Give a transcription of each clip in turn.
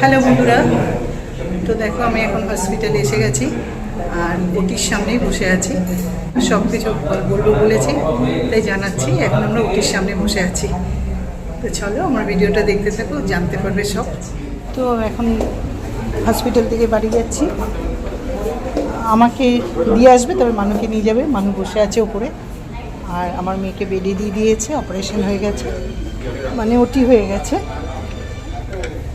Hello বন্ধুরা, তো দেখো আমি এখন হসপিটালে এসে গেছি, আর ওটির সামনেই বসে আছি। সব কিছু বলব বলেছি, তাই জানাচ্ছি, এখন আমরা ওটির সামনে বসে আছি। তো চলো আমার ভিডিওটা দেখতে থাকো, জানতে পারবে সব। তো এখন হসপিটাল থেকে বাড়ি যাচ্ছি। আমাকে দিয়ে আসবে, তবে মানুকে নিয়ে যাবে। মানু বসে আছে ওপরে। আর আমার মেয়েকে বেডে দিয়ে দিয়েছে অপারেশন হয়ে গেছে। মানে ওটি হয়ে গেছে।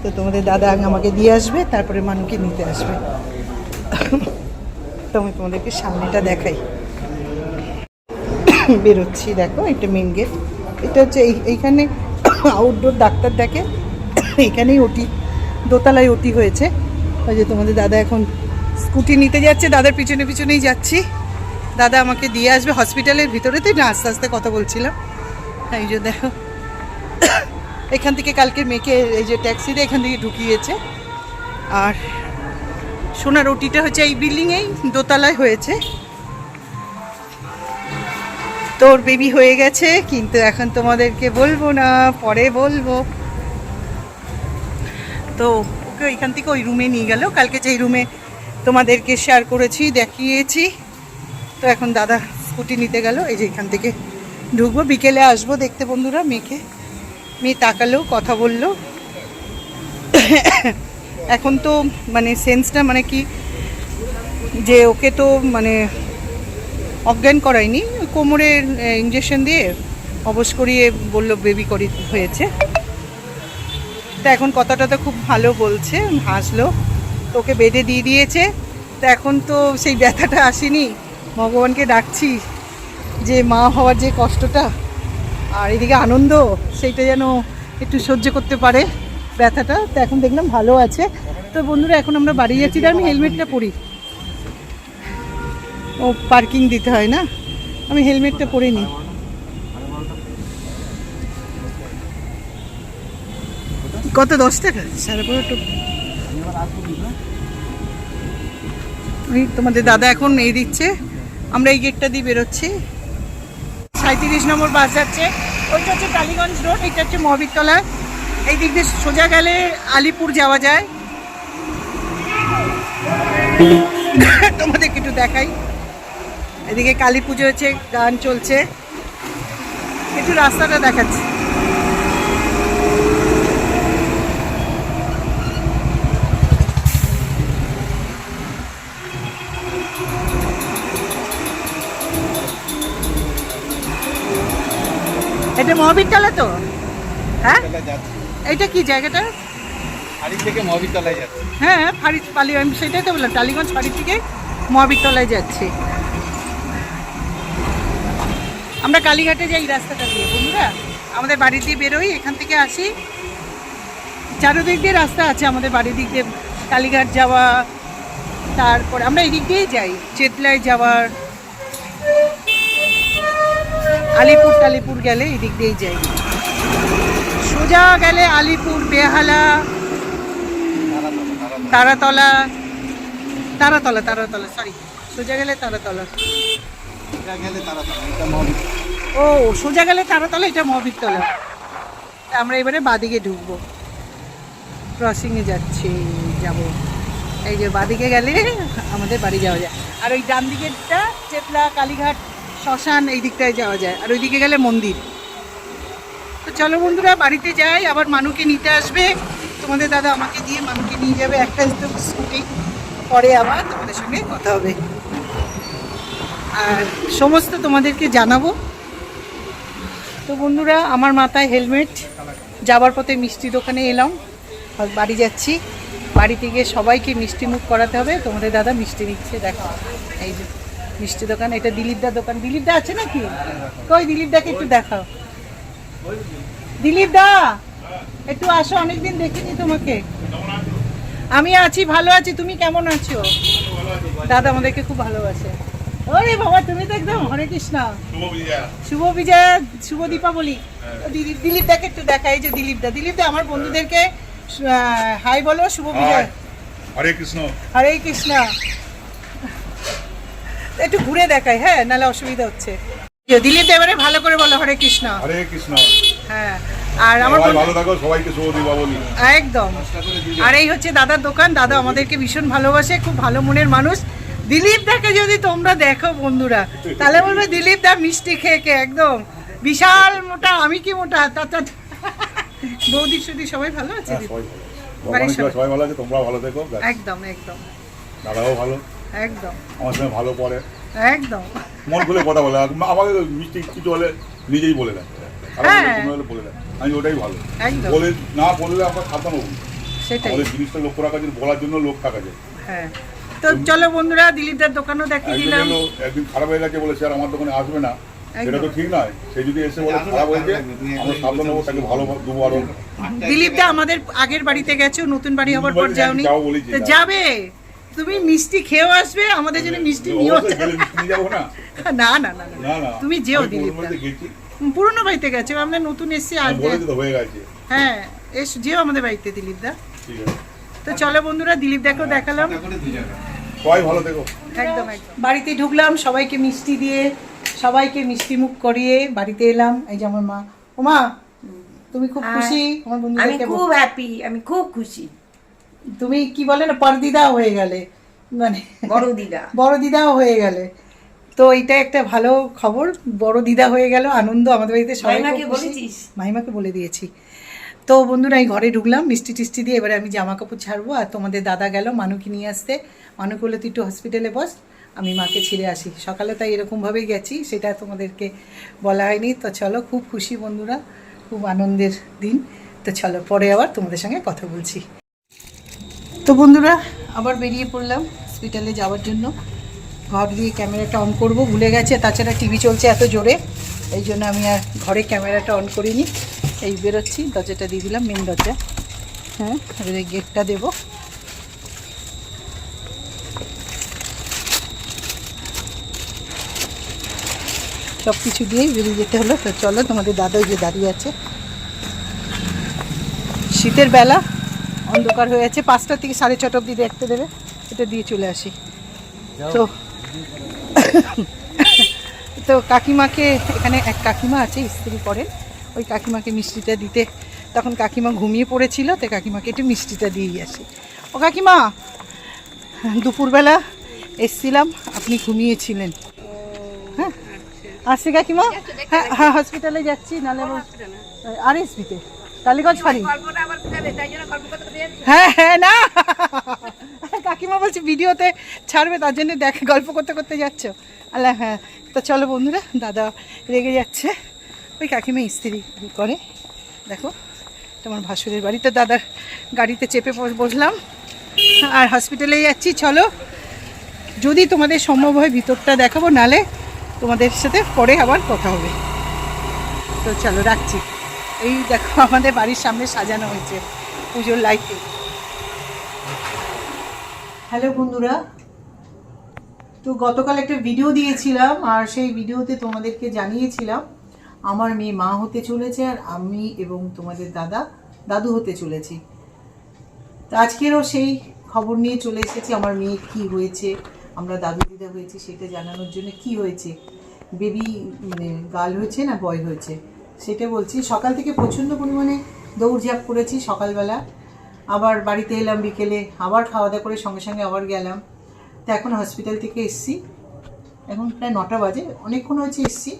তো তোমাদের দাদা আগে আমাকে দিয়ে আসবে, তারপরে মানুকে নিতে আসবে। তো আমি তোমাদেরকে সামনেটা দেখাই। বেরোচ্ছি, দেখো, এটা মেন গেট এটা হচ্ছে এই, এইখানে আউটডোর ডাক্তার দেখে। এইখানেই ওটি, দোতলায় ওটি হয়েছে। ওই যে তোমাদের দাদা এখন স্কুটি নিতে যাচ্ছে, দাদার পিছনে পিছনেই যাচ্ছি। দাদা আমাকে দিয়ে আসবে হসপিটালের ভিতরেতেই না? আস্তে আস্তে কথা বলছিলাম। এই যে দেখো এখান থেকে কালকে মেয়েকে এই যে ট্যাক্সিতে এখান থেকে ঢুকিয়েছে। আর সোনার ওটিটা হচ্ছে এই বিল্ডিংয়েই দোতলায় হয়েছে। তোর বেবি হয়ে গেছে, কিন্তু এখন তোমাদেরকে বলব না, পরে বলব। তো ওকে ওইখান থেকে ওই রুমে নিয়ে গেল। কালকে যেই রুমে তোমাদেরকে শেয়ার করেছি, দেখিয়েছি। তো এখন দাদা স্কুটি নিতে গেল, এই যে এখান থেকে ঢুকবো। বিকেলে আসব দেখতে বন্ধুরা, মেয়েকে। মেয়ে তাকালো, কথা বলল। এখন তো মানে সেন্সটা মানে কি, যে ওকে তো মানে অজ্ঞান করায়নি, কোমরে ইঞ্জেকশন দিয়ে অবশ করিয়ে বলল বেবি করি, হয়েছে। তা এখন কথাটা তো খুব ভালো বলছে, হাসলো। তো ওকে বেডে দিয়ে দিয়েছে। তা এখন তো সেই ব্যথাটা আসেনি। ভগবানকে ডাকছি যে মা হওয়ার যে কষ্টটা আর এদিকে আনন্দ, সেইটা যেন একটু সহ্য করতে পারে ব্যথাটা। তো এখন দেখলাম ভালো আছে। তো বন্ধুরা, এখন আমরা বাড়ি যাচ্ছি আমি হেলমেটটা পরি। ও পার্কিং দিতে হয় না? আমি হেলমেটটা পরে নিই। কত, দশ টাকা? তোমাদের দাদা এখন এই দিচ্ছে। আমরা এই গেটটা দিয়ে বেরোচ্ছি। সাঁত্রিশ নম্বর বাস যাচ্ছে। ওইটা হচ্ছে টালিগঞ্জ রোড এইটা হচ্ছে মহাবীরতলা এই দিক দিয়ে সোজা গেলে আলিপুর যাওয়া যায়। তোমাদেরকে একটু দেখাই। এদিকে কালী পুজো হচ্ছে, গান চলছে। একটু রাস্তাটা দেখাচ্ছি। এটা মহাবীরতলা তো? হ্যাঁ? এইটা কি জায়গাটা? হাড়ি থেকে মহাবিদ্যালয় যাচ্ছে। হ্যাঁ ফাড়ি পালি আমি সেটাই তো বললাম টালিগঞ্জ ফাড়ি থেকে মহাবীরতলায় যাচ্ছি। আমরা কালীঘাটে যাই রাস্তাটা দিয়ে বন্ধুরা। আমাদের বাড়ি দিয়ে বেরোই এখান থেকে আসি। চারোদিক দিয়ে রাস্তা আছে আমাদের বাড়ির দিক দিয়ে কালীঘাট যাওয়া তারপর আমরা এই দিক দিয়েই যাই চেতলায় যাওয়ার আলিপুর টালিপুর গেলে এই দিক দিয়েই যাই। সোজা গেলে আলিপুর বেহালা তারাতলা তারাতলা তারাতলা সরি সোজা গেলে তারাতলা। ও সোজা গেলে তারাতলা এটা মহাবীরতলা আমরা এবারে বাদিকে ঢুকবো। ক্রসিংয়ে যাচ্ছি যাব। এই যে বাদিকে গেলে আমাদের বাড়ি যাওয়া যায়। আর ওই ডান দিকেরটা চেতলা কালীঘাট শ্মশান এই দিকটায় যাওয়া যায়, আর ওইদিকে গেলে মন্দির। তো চলো বন্ধুরা, বাড়িতে যাই, আবার মানুকে নিতে আসবে। তোমাদের দাদা আমাকে দিয়ে মানুকে নিয়ে যাবে, একটা স্কুটি, পরে আবার তোমাদের সঙ্গে কথা হবে। আর সমস্ত তোমাদেরকে জানাব। তো বন্ধুরা, আমার মাথায় হেলমেট যাবার পথে মিষ্টি দোকানে এলাম বাড়ি যাচ্ছি। বাড়ি থেকে সবাইকে মিষ্টি মুখ করাতে হবে, তোমাদের দাদা মিষ্টি নিচ্ছে দেখো। এই যে মিষ্টি দোকান এটা দিলীপদার দোকান। দিলীপদা আছে নাকি? কই দিলীপদাকে একটু দেখাও। দিলীপ দা একটু আসো অনেকদিন দেখিনি তোমাকে। আমি আছি ভালো আছি তুমি কেমন আছো? দাদা আমাদেরকে খুব ভালোবাসে। ওরে বাবা তুমি তো একদম হরে কৃষ্ণ। শুভ বিজয়া। শুভ দীপাবলি। দিলীপ দাকে একটু দেখা এই যে দিলীপ দা। দিলীপ দা আমার বন্ধুদেরকে হাই বলো শুভ বিজয়। হরে কৃষ্ণ। হরে কৃষ্ণ। একটু ঘুরে দেখাই হ্যাঁ নাহলে অসুবিধা হচ্ছে। দিলীপ এবারে ভালো করে বলো হরে কৃষ্ণ। হরে কৃষ্ণ। হ্যাঁ আর আমার ভালো থাকো সবাইকে শুভ দীপাবলি। একদম। আর এই হচ্ছে দাদার দোকান দাদা আমাদেরকে ভীষণ ভালোবাসে খুব ভালো মনের মানুষ। দিলীপ দাকে যদি তোমরা দেখো বন্ধুরা তাহলে বলবে দিলীপ দা মিষ্টি খেয়ে খেয়ে একদম। বিশাল মোটা আমি কি মোটা? তা তা বৌদি সুদি সবাই ভালো আছে হ্যাঁ সবাই ভালো। আছে তোমরাও ভালো থেকো একদম একদম। দাদাও ভালো। একদম। আমার সঙ্গে ভালো পড়ে। একদম। মন খুলে কথা বলে। আমাকে মিষ্টি কিছু হলে নিজেই বলে দেয়। হ্যাঁ। কোনো হলে বলে দেয়। আমি ওটাই ভালো। বলে না বললে আমরা সাবধান সেটাই। আমাদের জিনিসটা লক্ষ্য রাখা যায় বলার জন্য লোক থাকা যায়। হ্যাঁ। তো চলো বন্ধুরা দিলীপদার দোকানও দেখিয়ে দিলাম। একদিন খারাপ হয়ে গেছে বলে স্যার আমার দোকানে আসবে না। সেটা তো ঠিক নয়। সে যদি এসে বলে খারাপ হয়েছে আমরা সাবধান হব তাকে ভালো দেবো আরও আমাদের আগের বাড়িতে গেছো নতুন বাড়ি হবার পর নতুন যাওনি। যাবে? তুমি মিষ্টি খেয়েও আসবে আমাদের জন্য মিষ্টি নিয়েও না। না না না তুমি যেও দিলীপ পুরনো বাড়িতে গেছি আমরা নতুন এসছি তো হয়ে গেছে। হ্যাঁ এস যেও আমাদের বাড়িতে দিলীপ দা। তো চলো বন্ধুরা দিলীপ দাকেও দেখালাম। সবাই ভালো থেকো। একদম একদম। বাড়িতে ঢুকলাম সবাইকে মিষ্টি দিয়ে সবাইকে মিষ্টি মুখ করিয়ে বাড়িতে এলাম। এই যে আমার মা। ও মা তুমি খুব খুশি? আমার আমি খুব হ্যাপি আমি খুব খুশি। তুমি কি বলে না পরদিদা হয়ে গেলে। মানে বড় দিদা বড় দিদাও হয়ে গেলে। তো এটা একটা ভালো খবর বড় দিদা হয়ে গেল আনন্দ আমাদের বাড়িতে সবাই? মাইমাকে বলে দিয়েছি। তো বন্ধুরা এই ঘরে ঢুকলাম মিষ্টি টিষ্টি দিয়ে এবারে আমি জামা কাপড় ছাড়বো আর তোমাদের দাদা গেল মানুকে নিয়ে আসতে। মানু বলল তুই একটু হসপিটালে বস আমি মাকে ছেড়ে আসি। সকালে তাই এরকমভাবেই গেছি সেটা তোমাদেরকে বলা হয়নি। তো চলো খুব খুশি বন্ধুরা খুব আনন্দের দিন। তো চলো পরে আবার তোমাদের সঙ্গে কথা বলছি। তো বন্ধুরা, আবার বেরিয়ে পড়লাম হসপিটালে যাওয়ার জন্য। ঘর দিয়ে ক্যামেরাটা অন করব, ভুলে গেছে, তাছাড়া টিভি চলছে এত জোরে, এই জন্য আমি আর ঘরে ক্যামেরাটা অন করিনি। এই বেরোচ্ছি, দরজাটা দিয়ে দিলাম মেন দরজা। হ্যাঁ গেটটা দেবো। সব কিছু দিয়েই বেরিয়ে যেতে হলো। তো চলো, তোমাদের দাদা যে দাঁড়িয়ে আছে। শীতের বেলা অন্ধকার হয়ে আছে। পাঁচটা থেকে সাড়ে ছটা অবধি দেখতে দেবে। এটা দিয়ে চলে আসি। তো তো কাকিমাকে এখানে এক কাকিমা আছে স্ত্রী করেন। ওই কাকিমাকে মিষ্টিটা দিতে। তখন কাকিমা ঘুমিয়ে পড়েছিল তো কাকিমাকে একটু মিষ্টিটা দিয়েই আসি। ও কাকিমা দুপুরবেলা এসছিলাম আপনি ঘুমিয়েছিলেন। হ্যাঁ? আসছি কাকিমা? হ্যাঁ হ্যাঁ হসপিটালে যাচ্ছি নালে আর এসবিতে টালিগঞ্জ ফাঁড়ি হ্যাঁ হ্যাঁ না। কাকিমা বলছে ভিডিওতে ছাড়বে তার জন্য দেখ গল্প করতে করতে যাচ্ছ। আল্লাহ হ্যাঁ। তো চলো বন্ধুরা দাদা রেগে যাচ্ছে। ওই কাকিমা ইস্ত্রি করে। দেখো তোমার ভাসুরের বাড়িতে দাদার গাড়িতে চেপে বস- বসলাম। আর হসপিটালে যাচ্ছি। চলো যদি তোমাদের সম্ভব হয় ভিতরটা দেখাবো নালে তোমাদের সাথে পরে আবার কথা হবে। তো চলো রাখছি। এই দেখো, আমাদের বাড়ির সামনে সাজানো হয়েছে পুজোর লাইটে। হ্যালো বন্ধুরা, তো গতকাল একটা ভিডিও দিয়েছিলাম, আর সেই ভিডিওতে তোমাদেরকে জানিয়েছিলাম, আমার মেয়ে মা হতে চলেছে আর আমি এবং তোমাদের দাদা, দাদু হতে চলেছি। তো আজকেরও সেই খবর নিয়ে চলে এসেছি, আমার মেয়ে কি হয়েছে, আমরা দাদু দিদা হয়েছি, সেটা জানানোর জন্য কি হয়েছে। বেবি মানে গার্ল হয়েছে না বয় হয়েছে? সেটা বলছি। সকাল থেকে প্রচণ্ড পরিমাণে দৌড়ঝাঁপ করেছি সকালবেলা। আবার বাড়িতে এলাম বিকেলে, আবার খাওয়া দাওয়া করে সঙ্গে সঙ্গে আবার গেলাম। তো এখন হসপিটাল থেকে এসছি। এখন প্রায় নটা বাজে। অনেকক্ষণ হয়েছে এসছি,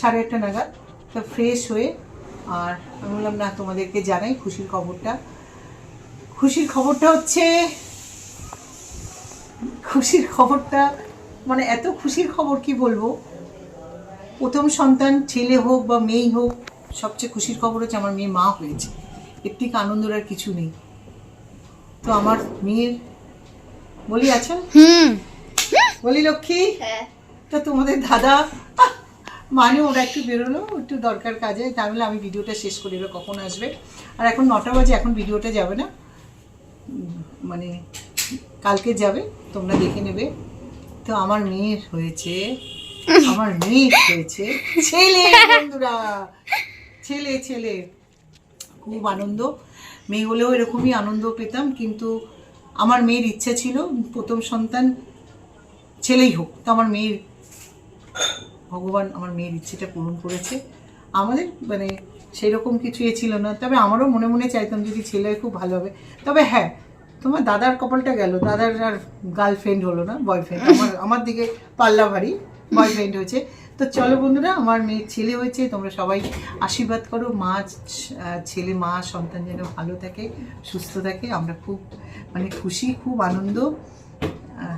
সাড়ে আটটা নাগাদ। তো ফ্রেশ হয়ে আর আমি বললাম, না, তোমাদেরকে জানাই খুশির খবরটা। খুশির খবরটা হচ্ছে, খুশির খবরটা মানে এত খুশির খবর কি বলব? প্রথম সন্তান ছেলে হোক বা মেয়েই হোক সবচেয়ে খুশির খবর হচ্ছে আমার মেয়ে মা হয়েছে। এর থেকে আনন্দের আর কিছু নেই। তো আমার মেয়ের বলি আছো বলি লক্ষ্মী? তো তোমাদের দাদা? মানে ওরা একটু বেরোলো একটু দরকার কাজে তাহলে আমি ভিডিওটা শেষ করি এবার কখন আসবে? আর এখন নটা বাজে এখন ভিডিওটা যাবে না? মানে কালকে যাবে তোমরা দেখে নেবে। তো আমার মেয়ের হয়েছে আমার মেয়ের হয়েছে ছেলে, বন্ধুরা। ছেলে ছেলে। খুব আনন্দ। মেয়ে হলেও এরকমই আনন্দ পেতাম, কিন্তু আমার মেয়ের ইচ্ছা ছিল, প্রথম সন্তান ছেলেই হোক। তো আমার মেয়ের ভগবান আমার মেয়ের ইচ্ছেটা পূরণ করেছে। আমাদের মানে সেরকম কিছু এ ছিল না। তবে আমারও মনে মনে চাইতাম যদি ছেলে খুব ভালো হবে। তবে হ্যাঁ তোমার দাদার কপালটা গেল। দাদার আর গার্লফ্রেন্ড হলো না বয়ফ্রেন্ড আমার আমার দিকে পাল্লা ভারী বয়ফ্রেন্ড হয়েছে। তো চলো বন্ধুরা, আমার মেয়ে ছেলে হয়েছে, তোমরা সবাই আশীর্বাদ করো। মা ছেলে, মা, সন্তান যেন ভালো থাকে, সুস্থ থাকে। আমরা খুব মানে খুশি, খুব আনন্দ।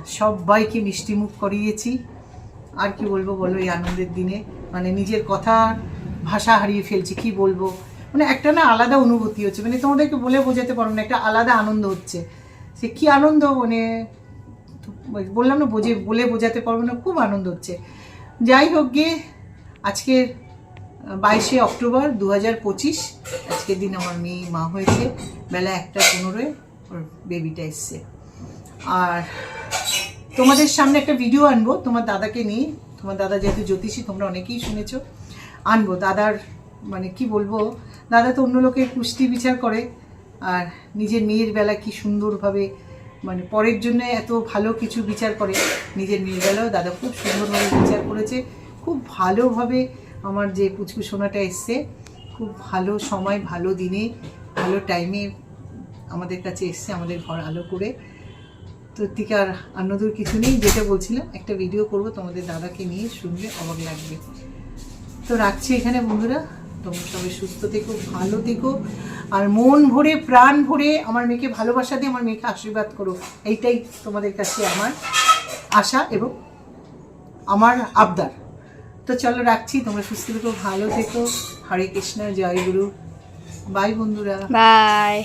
সবাইকে মিষ্টিমুখ করিয়েছি। আর কি বলব বলো এই আনন্দের দিনে? মানে নিজের কথা, ভাষা হারিয়ে ফেলছি, কি বলব? মানে একটা না আলাদা অনুভূতি হচ্ছে। মানে তোমাদেরকে বলে বোঝাতে পারব না, একটা আলাদা আনন্দ হচ্ছে। সে কি আনন্দ? মানে বললাম না, বোঝে, বলে বোঝাতে পারব না, খুব আনন্দ হচ্ছে। যাই হোক গিয়ে আজকের বাইশে অক্টোবর দু হাজার পঁচিশ, আজকের দিন আমার মেয়ে, মা হয়েছে। বেলা একটা পনেরোয় ওর বেবিটা এসছে। আর তোমাদের সামনে একটা ভিডিও আনব, তোমার দাদাকে নিয়ে। তোমার দাদা যেহেতু জ্যোতিষী, তোমরা অনেকেই শুনেছ। আনব, দাদার মানে কি বলব, দাদা তো অন্য লোকের পুষ্টি বিচার করে, আর নিজের মেয়ের বেলা কি সুন্দরভাবে মানে পরের জন্য এত ভালো কিছু বিচার করে নিজের মেয়ের বেলাও দাদা খুব সুন্দরভাবে বিচার করেছে। খুব ভালোভাবে আমার যে পুচকু সোনাটা এসছে, খুব ভালো সময়, ভালো দিনে, ভালো টাইমে আমাদের কাছে এসছে, আমাদের ঘর আলো করে। তো থেকে আর অন্যদূর কিছু নেই, যেটা বলছিলাম, একটা ভিডিও করব, তোমাদের দাদাকে নিয়ে শুনলে অবাক লাগবে। তো রাখছি এখানে বন্ধুরা। তোমরা সবাই সুস্থ থেকো, ভালো থেকো, আর মন ভরে, প্রাণ ভরে আমার মেয়েকে ভালোবাসা দিয়ে আমার মেয়েকে আশীর্বাদ করো। এইটাই তোমাদের কাছে আমার আশা এবং আমার আবদার। তো চলো রাখছি, তোমরা সুস্থ থেকো, ভালো থেকো। হরে কৃষ্ণ, জয় গুরু। বাই বন্ধুরা। বাই।